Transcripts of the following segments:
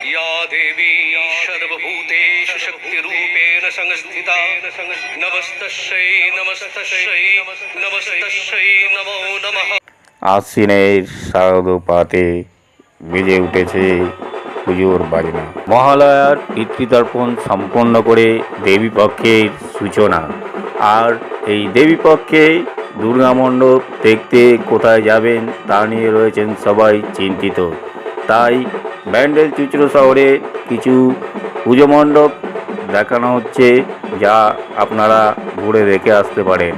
या देवी सर्वभूतेषु शक्तिरूपेण संस्थिता नमस्तस्यै नमस्तस्यै नमस्तस्यै नमो नमः আশ্বিনের শারদপাতে বেজে উঠেছে পুজোর বাজনা মহালয়ার পিতৃতর্পণ সম্পন্ন করে দেবীপক্ষের সূচনা আর এই দেবীপক্ষে দুর্গা মণ্ডপ দেখতে কোথায় যাবেন তা নিয়ে রয়েছেন সবাই চিন্তিত তাই ব্যান্ডেল, চুচড়ো শহরে কিছু পুজো মণ্ডপ দেখানো হচ্ছে যা আপনারা ঘুরে দেখে আসতে পারেন।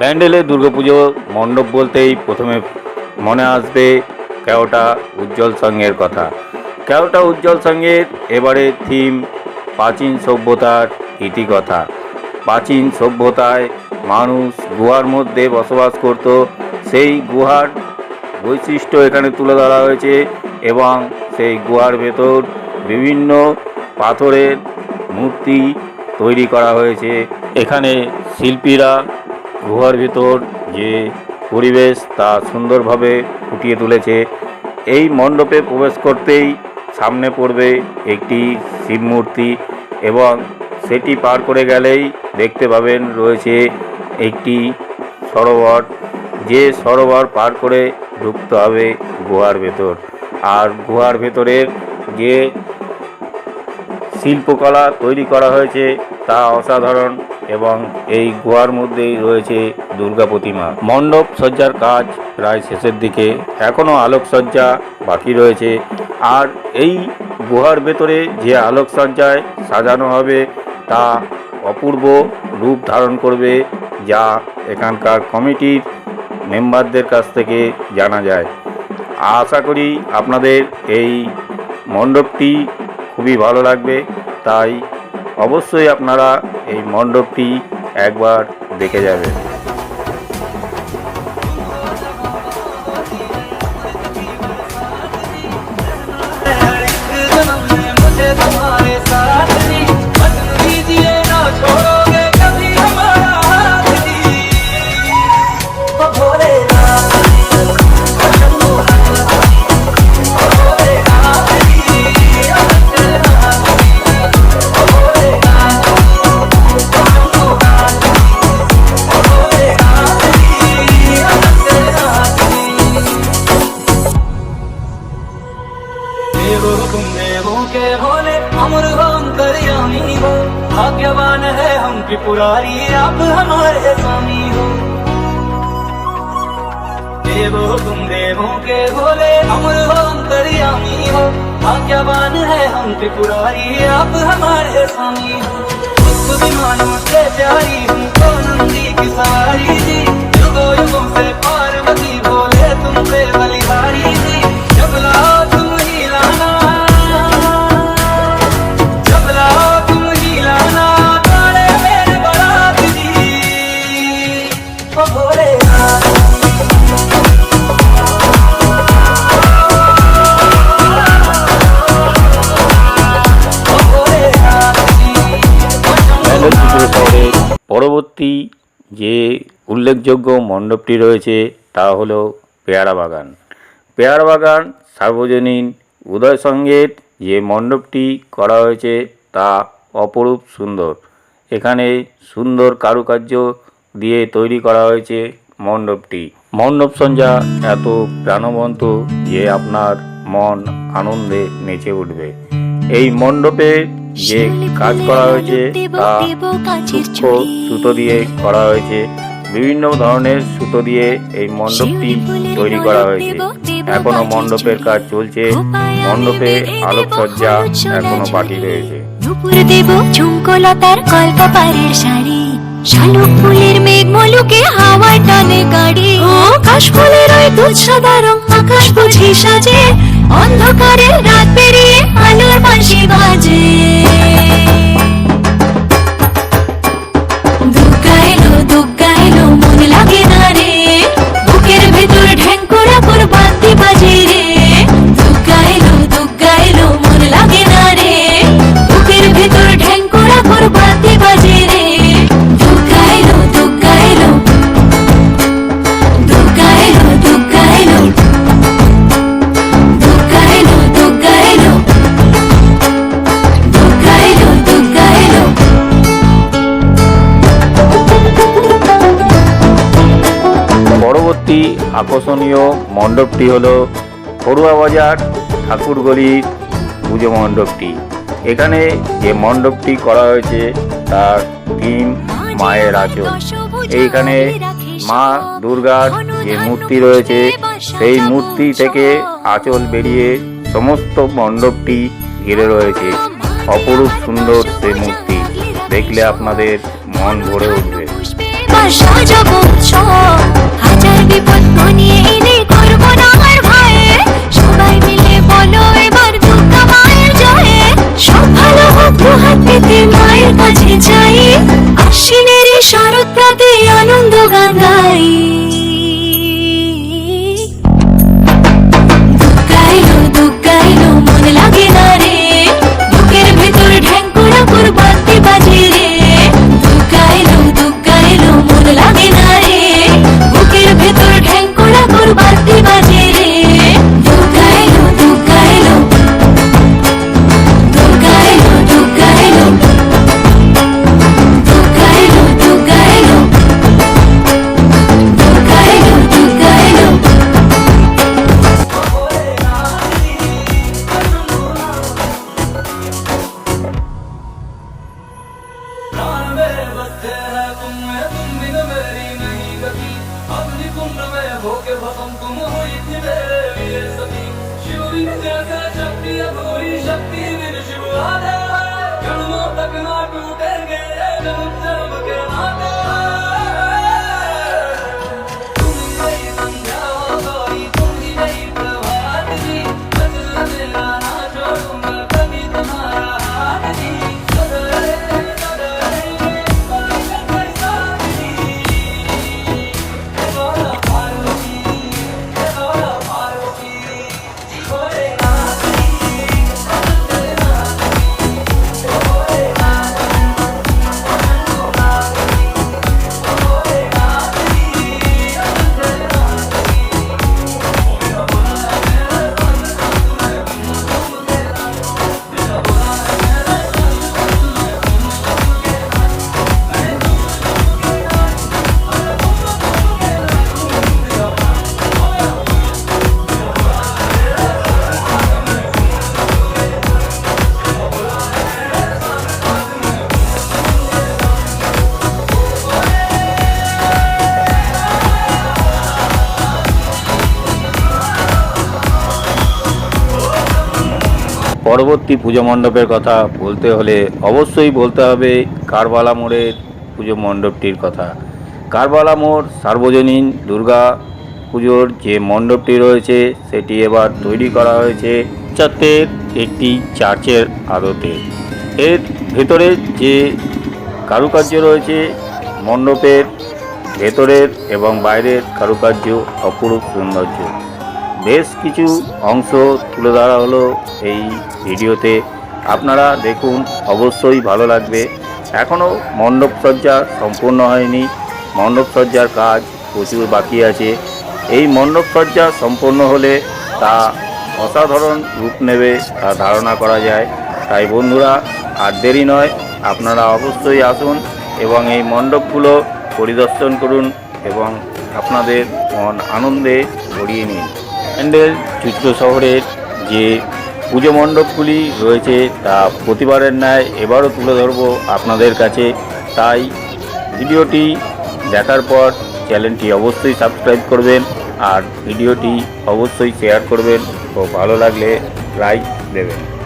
ব্যান্ডেলের দুর্গাপুজো মণ্ডপ বলতেই প্রথমে মনে আসবে কেওটা উজ্জ্বল সঙ্গের কথা। কেওটা উজ্জ্বল সঙ্গের এবারে থিম প্রাচীন সভ্যতার ইতিকথা প্রাচীন সভ্যতায় মানুষ গুহার মধ্যে বসবাস করত, সেই গুহার বৈশিষ্ট্য এখানে তুলে ধরা হয়েছে এবং সেই গুহার ভেতর বিভিন্ন পাথরের মূর্তি তৈরি করা হয়েছে। এখানে শিল্পীরা গুহার ভেতর যে পরিবেশ তা সুন্দরভাবে ফুটিয়ে তুলেছে। এই মণ্ডপে প্রবেশ করতেই সামনে পড়বে একটি শিব মূর্তি এবং সেটি পার করে গেলেই দেখতে পাবেন রয়েছে একটি সরোবর। যে সরোবর পার করে ঢুকতে হবে গুহার ভেতর। আর গুহার ভেতরে যে শিল্পকলা তৈরি করা হয়েছে তা অসাধারণ এবং এই গুহার মধ্যেই রয়েছে দুর্গা প্রতিমা। মণ্ডপ সজ্জার কাজ প্রায় শেষের দিকে। এখনও আলোকসজ্জা বাকি রয়েছে। আর এই গুহার ভেতরে যে আলোকসজ্জায় সাজানো হবে তা অপূর্ব রূপ ধারণ করবে যা এখানকার কমিটির মেম্বারদের কাছ থেকে জানা যায়। আশা করি আপনাদের এই মণ্ডপটি খুবই ভালো লাগবে। তাই অবশ্যই আপনারা এই মণ্ডপটি একবার দেখে যাবেন। है पुरारी आप हमारे स्वामी हो। देवो तुम देवों के भोले, अमर हो, अंतर्यामी हो। भाग्यवान है हम त्रिपुरारी आप हमारे स्वामी हो। खुद मानो से प्यारी, हमको नंदी की सवारी दी। পরবর্তী যে উল্লেখযোগ্য মণ্ডপটি রয়েছে তা হল পেয়ারা বাগান। পেয়ারা বাগান সার্বজনীন উদয় সঙ্গের যে মণ্ডপটি করা হয়েছে তা অপরূপ সুন্দর। এখানে সুন্দর কারুকার্য দিয়ে তৈরি করা হয়েছে মণ্ডপটি। মণ্ডপ সঞ্জা এত প্রাণবন্ত যে আপনার মন আনন্দে নেচে উঠবে। এই মণ্ডপে যে কাজ করা হয়েছে তা সূক্ষ্ম সুতো দিয়ে করা হয়েছে। বিভিন্ন ধরনের সুতো দিয়ে এই মণ্ডপটি তৈরি করা হয়েছে। এখনও মণ্ডপের কাজ চলছে। মণ্ডপে আলোকসজ্জা এখনও বাকি রয়েছে। দেব ঝুমকলতার শাড়ি। শালুক ফুলের মেঘ মলুকে হাওয়ায় টানে গাড়ি। ও কাশ ফুলের ওই দুধ সাদা রং আকাশ বুঝি সাজে। অন্ধকারে রাত পেরিয়ে আকর্ষণীয় মণ্ডপটি হল ফড়ুয়া বাজার ঠাকুরগড়ির পুজো মণ্ডপটি। এখানে যে মণ্ডপটি করা হয়েছে, তার থিম মায়ের আচল এইখানে মা দুর্গার যে মূর্তি রয়েছে, সেই মূর্তি থেকে আঁচল বেরিয়ে সমস্ত মণ্ডপটি ঘিরে রয়েছে। অপরূপ সুন্দর সেই মূর্তি। দেখলে আপনাদের মন ভরে উঠবে। আশ্বিনের এই Father. পরবর্তী পুজো মণ্ডপের কথা বলতে হলে অবশ্যই বলতে হবে কারবালা মোড়ের পুজো মণ্ডপটির কথা। কারবালা মোড় সার্বজনীন দুর্গা পুজোর যে মণ্ডপটি রয়েছে, সেটি এবার তৈরি করা হয়েছে চাতের একটি চার্চের আদতে। এর ভেতরে যে কারুকার্য রয়েছে, মণ্ডপের ভেতরের এবং বাইরের কারুকার্য অপরূপ সৌন্দর্য। বেশ কিছু অংশ তুলে ধরা হলো এই ভিডিওতে। আপনারা দেখুন, অবশ্যই ভালো লাগবে। এখনও মণ্ডপ সজ্জা সম্পূর্ণ হয়নি। মণ্ডপ সজ্জার কাজ প্রচুর বাকি আছে। এই মণ্ডপ সজ্জা সম্পূর্ণ হলে তা অসাধারণ রূপ নেবে তা ধারণা করা যায়। তাই বন্ধুরা, আর দেরি নয়, আপনারা অবশ্যই আসুন এবং এই মণ্ডপগুলো পরিদর্শন করুন এবং আপনাদের মন আনন্দে ভরিয়ে নিন। প্যান্ডেল, চিত্র শহরের যে পুজো মণ্ডপগুলি রয়েছে তা প্রতিবারের ন্যায় এবারও তুলে ধরব আপনাদের কাছে। তাই ভিডিওটি দেখার পর চ্যানেলটি অবশ্যই সাবস্ক্রাইব করবেন আর ভিডিওটি অবশ্যই শেয়ার করবেন। ও ভালো লাগলে লাইক দেবেন।